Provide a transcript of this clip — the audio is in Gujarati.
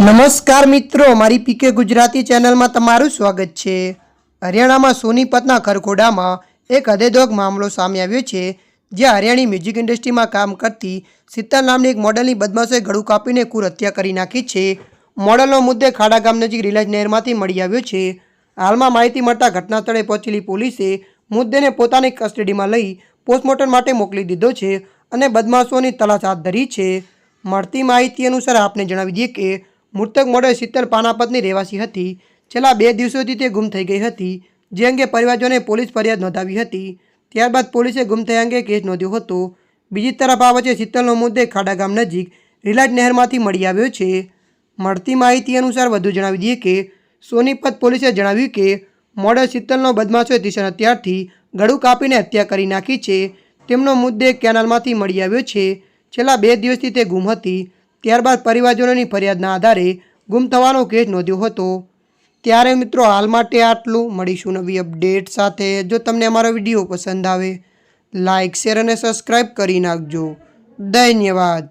નમસ્કાર મિત્રો, મારી પીકે ગુજરાતી ચેનલમાં તમારું સ્વાગત છે. હરિયાણામાં સોનીપતના ખરખોડામાં એક હદેદોગ મામલો સામે આવ્યો છે, જ્યાં હરિયાણી મ્યુઝિક ઇન્ડસ્ટ્રીમાં કામ કરતી સીતા નામની એક મોડલની બદમાશોએ ગળું કાપીને કુર હત્યા કરી નાખી છે. મોડલનો મુદ્દે ખાડા ગામ નજીક રિલાયન્સ નહેરમાંથી મળી આવ્યો છે. હાલમાં માહિતી મળતા ઘટના સ્થળે પહોંચેલી પોલીસે મુદ્દેને પોતાની કસ્ટડીમાં લઈ પોસ્ટમોર્ટમ માટે મોકલી દીધો છે અને બદમાશોની તલાશ હાથ ધરી છે. મળતી માહિતી અનુસાર આપને જણાવી દઈએ કે મૃતક મોડે સિત્તેર પાનાપતની રહેવાસી હતી. છેલ્લા બે દિવસોથી તે ગુમ થઈ ગઈ હતી. જે અંગે પરિવારજોને પોલીસ ફરિયાદ નોંધાવી હતી. ત્યારબાદ પોલીસે ગુમ થયા અંગે કેસ નોંધ્યો હતો. બીજી તરફ આ વચ્ચે સિત્તલનો મુદ્દે ખાડા ગામ નજીક રિલાયન્સ નહેરમાંથી મળી આવ્યો છે. મળતી માહિતી અનુસાર વધુ જણાવી દઈએ કે, સોનીપત પોલીસે જણાવ્યું કે મોડેલ સિત્તલનો બદમાશોએ તીક્ષ્ણ હત્યારથી ગળું કાપીને હત્યા કરી નાખી છે. તેમનો મુદ્દે કેનાલમાંથી મળી આવ્યો છે. છેલ્લા બે દિવસથી તે ગુમ હતી. ત્યારબાદ પરિવારજનોની ફરિયાદના આધારે ગુમ થવાનો કેસ નોંધ્યો હતો. ત્યારે મિત્રો હાલ માટે આટલું. મળીશું નવી અપડેટ સાથે. જો તમને અમારો વીડિયો પસંદ આવે લાઇક શેર અને સબસ્ક્રાઈબ કરી નાખજો. ધન્યવાદ.